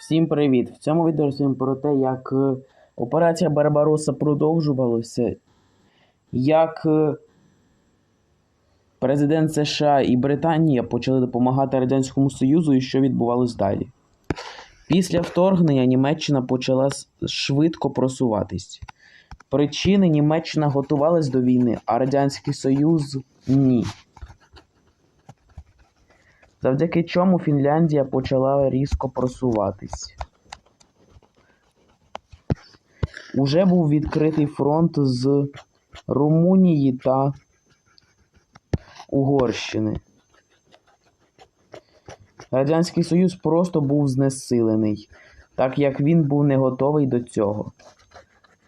Всім привіт! В цьому відео розповім про те, як е, операція Барбароса продовжувалася, як е, президент США і Британія почали допомагати Радянському Союзу і що відбувалось далі. Після вторгнення Німеччина почала швидко просуватись. Причини Німеччина готувалась до війни, а Радянський Союз ні. Завдяки чому Фінляндія почала різко просуватись. Уже був відкритий фронт з Румунії та Угорщини. Радянський Союз просто був знесилений, так як він був не готовий до цього.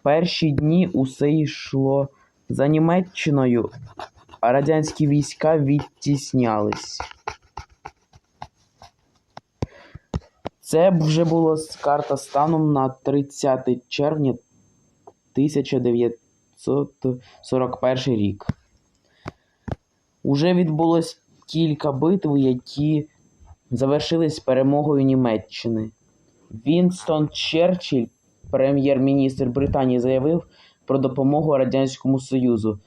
Перші дні усе йшло за Німеччиною, а радянські війська відтіснялись. Це вже була карта станом на 30 червня 1941 рік. Уже відбулось кілька битв, які завершились перемогою Німеччини. Вінстон Черчилль, прем'єр-міністр Британії, заявив про допомогу Радянському Союзу.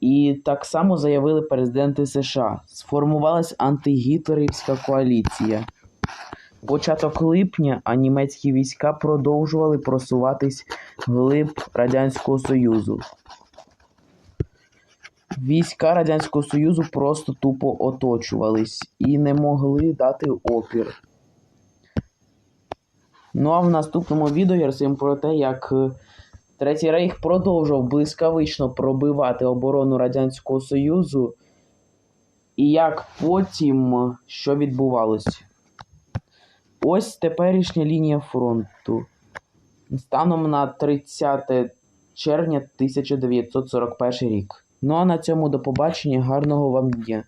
І так само заявили президенти США. Сформувалась антигітлерівська коаліція. Початок липня, а німецькі війська продовжували просуватись вглиб Радянського Союзу. Війська Радянського Союзу просто тупо оточувались і не могли дати опір. Ну а в наступному відео я розповім про те, як е, Третій Рейх продовжував блискавично пробивати оборону Радянського Союзу, і як потім е, що відбувалось. Ось теперішня лінія фронту. Станом на 30 червня 1941 рік. Ну а на цьому до побачення, гарного вам дня.